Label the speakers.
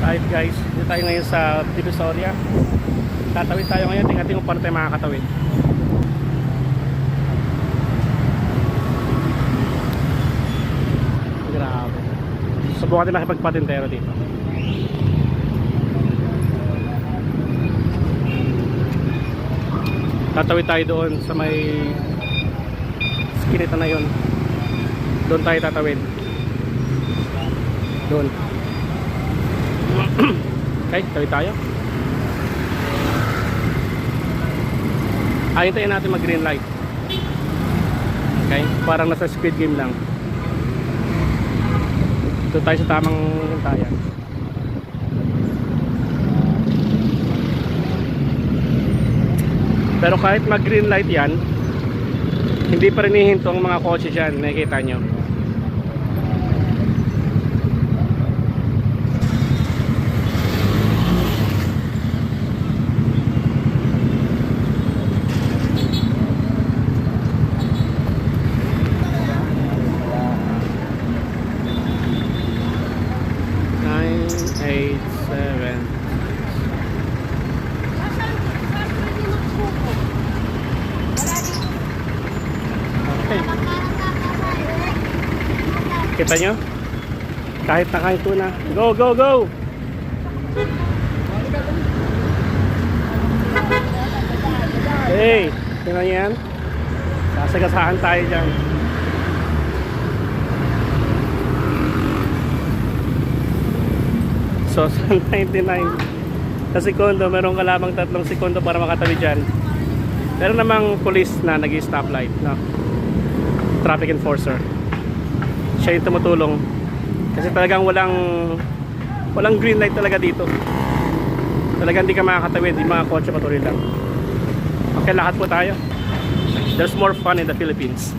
Speaker 1: Alright guys, dito tayo ngayon sa Divisoria. Tatawid tayo ngayon, tingnan kung paano tayo makakatawid. Grabe. Subukan natin makipagpatintero dito. Tatawid tayo doon sa may skinita na yun. Doon tayo tatawid. Doon. Okay, tawid tayo. Ah, hintayin natin mag green light. Okay, parang nasa speed game lang. Doon tayo sa tamang hintayan. Pero kahit mag green light yan, hindi pa rin hihinto ang mga kotse dyan, nakikita nyo. Nine, eight, seven. Okay. Kita nyo? Kahit nakahinto na. Go, go, go! Hey! Tingnan nyo yan? Sasagasahan tayo dyan. So, sa 99 sa segundo, meron ka lamang tatlong segundo para makatabi dyan. Meron namang police na nag stoplight no? Traffic enforcer. Siya yung tumutulong. Kasi talagang walang walang green light talaga dito. Talagang hindi ka makakatawid, yung mga kotse patuloy lang. Okay, lahat po tayo. There's more fun in the Philippines.